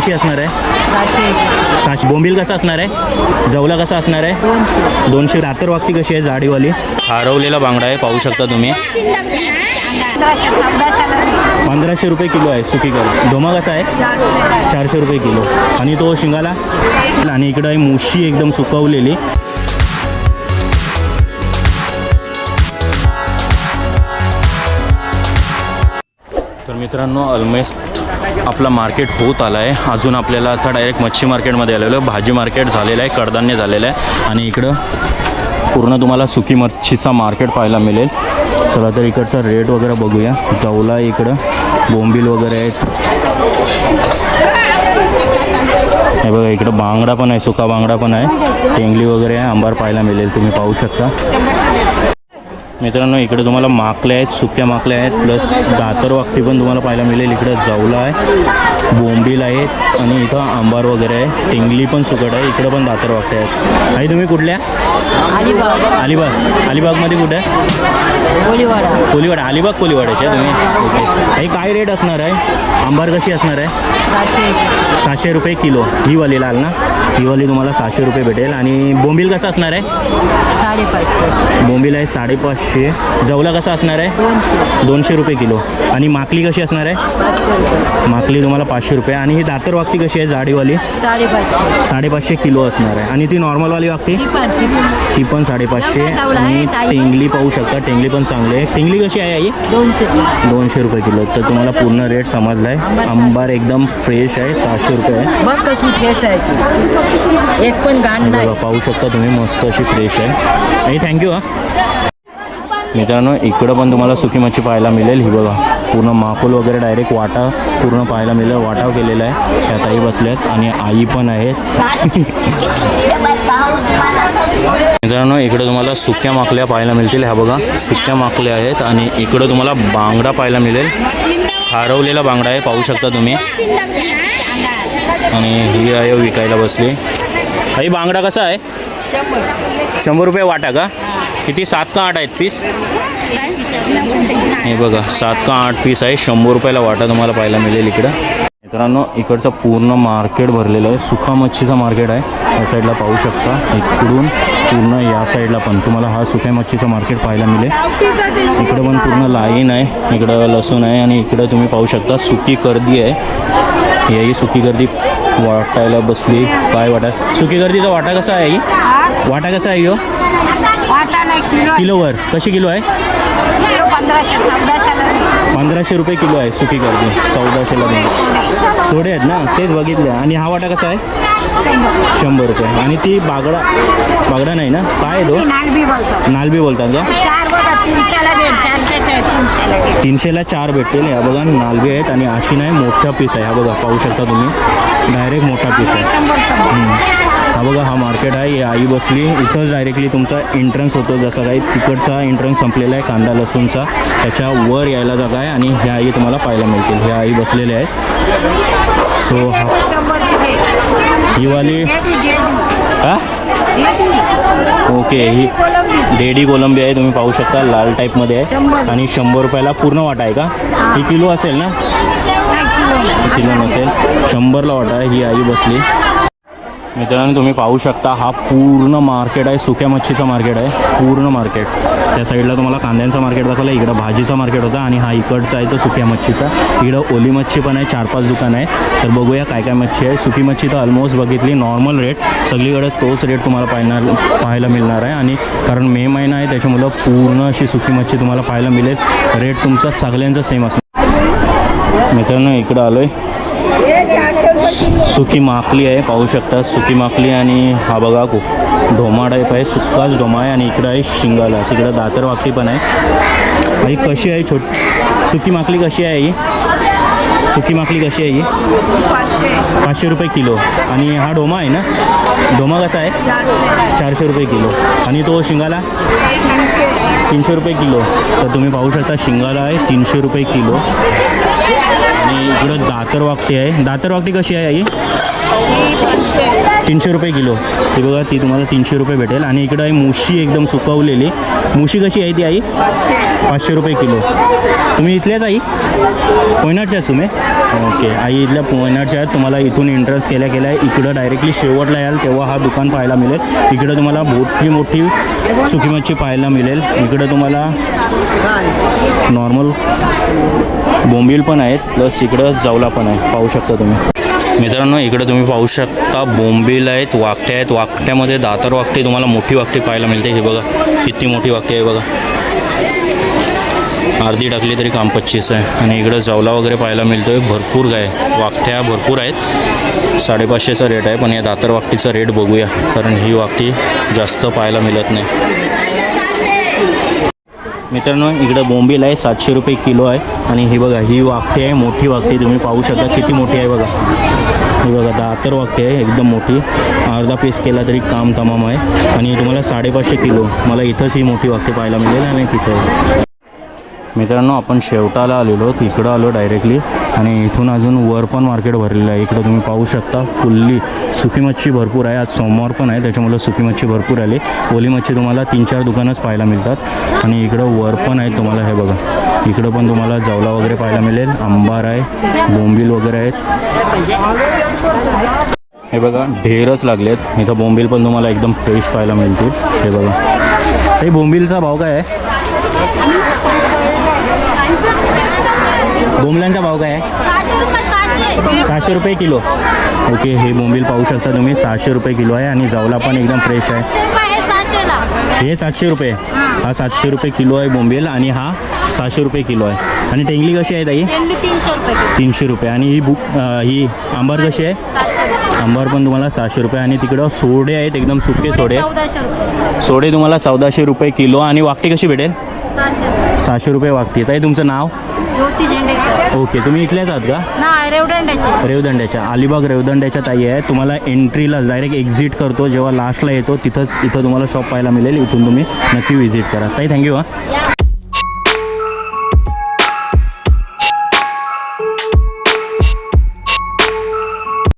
कशी असणार आहे? सहाशे. बोंबील कसा असणार आहे? जवला कसा असणार आहे? दोनशे. दातर वागती कशी आहे जाडीवाली? हरवलेला बांगडा आहे पाहू शकता तुम्ही. पंधराशे रुपये किलो आहे सुकी कर डोमा कसा आहे? चारशे चारशे रुपये किलो. आणि तो शिंगाला? आणि इकडं आहे मुशी एकदम सुकवलेली. तर मित्रांनो ऑलमोस्ट आपला मार्केट होत आला आहे अजून आपल्याला आता डायरेक्ट मच्छी मार्केटमध्ये आलेलो आहे. भाजी मार्केट झालेलं आहे कडधान्य झालेलं आहे. आणि इकडं पूर्ण तुम्हाला सुकी मच्छीचा मार्केट पाहायला मिळेल. चला तर इकडचा रेट वगैरे बघूया. जवला आहे इकडं बोंबील वगैरे आहेत. हे बघा इकडं बांगडा पण आहे सुका बांगडा पण आहे. टेंगली वगैरे आहे आंबार पाहायला मिळेल. तुम्ही पाहू शकता. मित्रांनो इकडे तुम्हाला माकले आहेत सुक्या माकल्या आहेत प्लस दातर वागती पण तुम्हाला पाहायला मिळेल. इकडं जवला आहे बोंबील आहेत आणि इथं आंबार वगैरे आहे. टेंगली पण सुकट आहे इकडं पण दातर वागते आहेत. आई तुम्ही कुठल्या? अलिबाग. अलिबाग. अलिबागमध्ये कुठे? आहे गोळीवाडा कोलीवाडा. अलिबाग कोलीवाड्याचे तुम्ही? ओके. आई काय रेट असणार आहे? आंबार कशी असणार आहे? सहाशे रुपये किलो. ही वाली लाल ना? ही वाली तुम्हाला सहाशे रुपये भेटेल. आणि बोंबील कसा असणार आहे? साडेपाचशे. बोंबील आहे साडेपाचशे. जवला कसा असणार आहे? दोनशे. रुपये किलो. आणि माकली कशी असणार आहे? माकली तुम्हाला पाचशे रुपये. आणि ही दातर वागती कशी आहे जाडीवाली? साडेपाचशे. साडेपाचशे किलो असणार आहे. आणि ती नॉर्मलवाली वागती ती पण साडेपाचशे. आणि. टेंगली पाहू शकता. टेंगली पण चांगली आहे. टेंगली कशी आहे आई? दोनशे दोनशे रुपये किलो. तर तुम्हाला पूर्ण रेट समजला आहे आंबार एकदम फ्रेश आहे. सहाशे रुपये आहे. बघ कसली फ्रेश आहे ती. एक पण घाण नाही. पाहू शकता तुम्ही मस्त अशी फ्रेश आहे. आणि थँक्यू हा. मित्रांनो इकडं पण तुम्हाला सुकी मच्छी पाहायला मिळेल. ही बघा पूर्ण माकुल वगैरे डायरेक्ट वाटा पूर्ण पाहायला मिळेल. वाटाव केलेला आहे. त्या ताई बसल्यात आणि आई पण आहेत. मित्रांनो इकडं तुम्हाला सुक्या माकल्या पाहायला मिळतील. ह्या बघा सुक्या माकल्या आहेत आणि इकडं तुम्हाला बांगडा पाहायला मिळेल. हरवलेला बांगडा आहे पाहू शकता तुम्ही. आणि ही आहे विकायला बसली. आई बांगडा कसा आहे? शंभर रुपये वाटा का? किती? सात का आठ आहेत पीस? हे बघा सात का आठ पीस आहे. शंभर रुपयाला वाटा तुम्हाला पाहायला मिळेल इकडं. मित्रांनो इकडचं पूर्ण मार्केट भरलेलं आहे. सुका मच्छीचं मार्केट आहे. या साईडला पाहू शकता. इकडून पूर्ण या साईडला पण तुम्हाला हा सुक्या मच्छीचं मार्केट पाहायला मिळेल. इकडं पण पूर्ण लाईन आहे. इकडं लसूण आहे आणि इकडं तुम्ही पाहू शकता सुकी गर्दी आहे. याही सुकी गर्दी वाटायला बसली. काय वाटा? सुकी गर्दीचा वाटा कसा आहे वाटा कसा आहे नाही किलोवर. कशी किलो आहे? पंधराशे रुपये किलो आहे सुकी गर्दी. चौदाशेला दोन थोडे आहेत ना? तेच बघितले. आणि हा वाटा कसा आहे? शंभर रुपये. आणि ती बागडा बागडा नाही ना? काय आहे तो? नालबी बोलतो नालबी बोलतात का? तीनशेला चार भेटतील ह्या बघा नालबी आहेत आणि अशी नाही मोठा पीस आहे हा बघा पाहू शकता तुम्ही डायरेक्ट मोठा पीस आहे. हा बघा हा मार्केट आहे ही आई बसली इथंच डायरेक्टली तुमचा एंट्रन्स होतो जसं काही तिकडचा एंट्रन्स संपलेला आहे कांदा लसूणचा त्याच्या वर यायला जागा आहे आणि ह्या आई तुम्हाला पाहायला मिळतील ह्या आई बसलेल्या आहेत सो हा. ही वाली. हा ओके ही. डेडी कोलंबी आहे तुम्ही पाहू शकता लाल टाईपमध्ये आहे. आणि शंभर रुपयाला पूर्ण वाटा आहे का? ही किलो असेल ना? किलो नसेल. शंभरला वाटा आहे ही आई बसली. मित्रांनो तुम्ही पाहू शकता हा पूर्ण मार्केट आहे. सुक्या मच्छीचं मार्केट आहे. पूर्ण मार्केट. त्या साईडला तुम्हाला कांद्यांचं मार्केट दाखवलं इकडं भाजीचं मार्केट होता आणि हा इकडचा आहे तो सुक्या मच्छीचा. इकडं ओली मच्छी पण आहे चार पाच दुकान आहे. तर बघूया काय काय मच्छी आहे. सुकी मच्छी तर ऑलमोस्ट बघितली नॉर्मल रेट सगळीकडे तोच रेट तुम्हाला पाहणार पाहायला मिळणार आहे. आणि कारण मे महिना आहे त्याच्यामुळं पूर्ण अशी सुकी मच्छी तुम्हाला पाहायला मिळेल. रेट तुमचा सगळ्यांचा सेम असणार. मित्रांनो इकडं आलो आहे सुकी माकली आहे पाहू शकता. सुकी माकली आणि हा बघा को ढोमा टाईप आहे सुक्काच ढोमा आहे आणि इकडं आहे शिंगाला. तिकडं दातर वाकली पण आहे. ही कशी आहे छोट सुकी माकली कशी आहे ही सुकी माकली कशी आहे ही पाचशे रुपये किलो. आणि हा ढोमा आहे ना? ढोमा कसा आहे? चारशे रुपये किलो. आणि तो शिंगाला? तीनशे रुपये किलो. तर तुम्ही पाहू शकता शिंगाला आहे तीनशे रुपये किलो. आणि इकडं दातर वागती आहे. दातर वागती कशी आहे आई? तीनशे रुपये किलो. ती बघा ती तुम्हाला तीनशे रुपये भेटेल. आणि इकडं आहे मुशी एकदम सुकवलेली. मुशी कशी आहे ती आई? पाचशे रुपये किलो. तुम्ही इथल्याच आई? पोयनाडच्याच तुम्ही ओके. आई इथल्या पोयनाडच्या तुम्हाला इथून इंटरेस्ट केल्या केल्या इकडं डायरेक्टली शेवटला याल तेव्हा हा दुकान पाहायला मिळेल. इकडं तुम्हाला मोठी मोठी सुकी मच्छी पाहायला मिळेल. इकडं तुम्हाला नॉर्मल बोंबील पण आहेत प्लस इकडं जावला पण आहे. पाहू शकता तुम्ही. मित्रांनो इकडे तुम्ही पाहू शकता बोंबील आहेत वाकट्या आहेत. वाकट्यामध्ये दातर वाकटे तुम्हाला मोठी वाकटी पाहायला मिळते. हे बघा किती मोठी वाकटी आहे बघा. अर्धी टाकली तरी काम पच्चीस आहे. आणि इकडं जावला वगैरे पाहायला मिळतोय. भरपूर काय वाकट्या भरपूर आहेत. साडेपाचशेचा रेट आहे. पण या दातर वाकटीचा रेट बघूया. कारण ही वाकटी जास्त पाहायला मिळत नाही. मित्रांनो इकडं बोंबील आहे. सातशे रुपये किलो आहे. आणि ही बघा ही वाकटी आहे. मोठी वाकटी. तुम्ही पाहू शकता. किती मोठी आहे बघा. हे बघा दातर वाक्य आहे एकदम मोठी. अर्धा पीस केला तरी काम तमाम आहे. आणि तुम्हाला साडेपाचशे किलो मला इथंच ही मोठी वाक्य पाहायला मिळेल आणि तिथं. मित्रांनो आपण शेवटाला आलेलो इकडं आलो डायरेक्टली आणि इथून अजून वर पण मार्केट भरलेलं आहे. इकडं तुम्ही पाहू शकता फुल्ली सुकी मच्छी भरपूर आहे. आज सोमवार पण आहे त्याच्यामुळे सुकी मच्छी भरपूर आली. ओली मच्छी तुम्हाला तीन चार दुकानच पाहायला मिळतात. आणि इकडं वर पण आहे तुम्हाला हे बघा. इकडं पण तुम्हाला जावला वगैरे पाहायला मिळेल. आंबार आहे बोंबील वगैरे आहेत. हे बघा ढेरच लागलेत. इथं बोंबील पण तुम्हाला एकदम फ्रेश पाहायला मिळतील. हे बघा. हे बोंबीलचा भाव काय आहे? बोंबल्यांचा भाव काय आहे? सहाशे रुपये किलो. ओके हे बोंबील पाहू शकता तुम्ही. सहाशे रुपये किलो आहे आणि जावला पण एकदम फ्रेश आहे. हे सातशे रुपये. हा सातशे रुपये किलो आहे बोंबील आणि हा सहाशे रुपये किलो आहे. आणि टेंगली कशी आहे ताई? तीनशे रुपये. तीनशे रुपये. आणि ही बुक ही आंबार कशी आहे? आंबार पण तुम्हाला सहाशे रुपये. आणि तिकडं सोडे आहेत एकदम सुके सोडे सोडे. तुम्हाला चौदाशे रुपये किलो. आणि वाकटी कशी भेटेल? सहाशे रुपये. वाकटी. ताई तुमचं नाव? ओके. तुम्ही इथल्याच आहात का? रेवदंड्याच्या. अलिबाग रेवदंड्याच्या ताई आहे तुम्हाला एंट्रीला डायरेक्ट एक्झिट करतो. जेव्हा लास्टला येतो तिथंच इथं तुम्हाला शॉप पाहायला मिळेल. इथून तुम्ही नक्की व्हिजिट करा. ताई थँक्यू हां.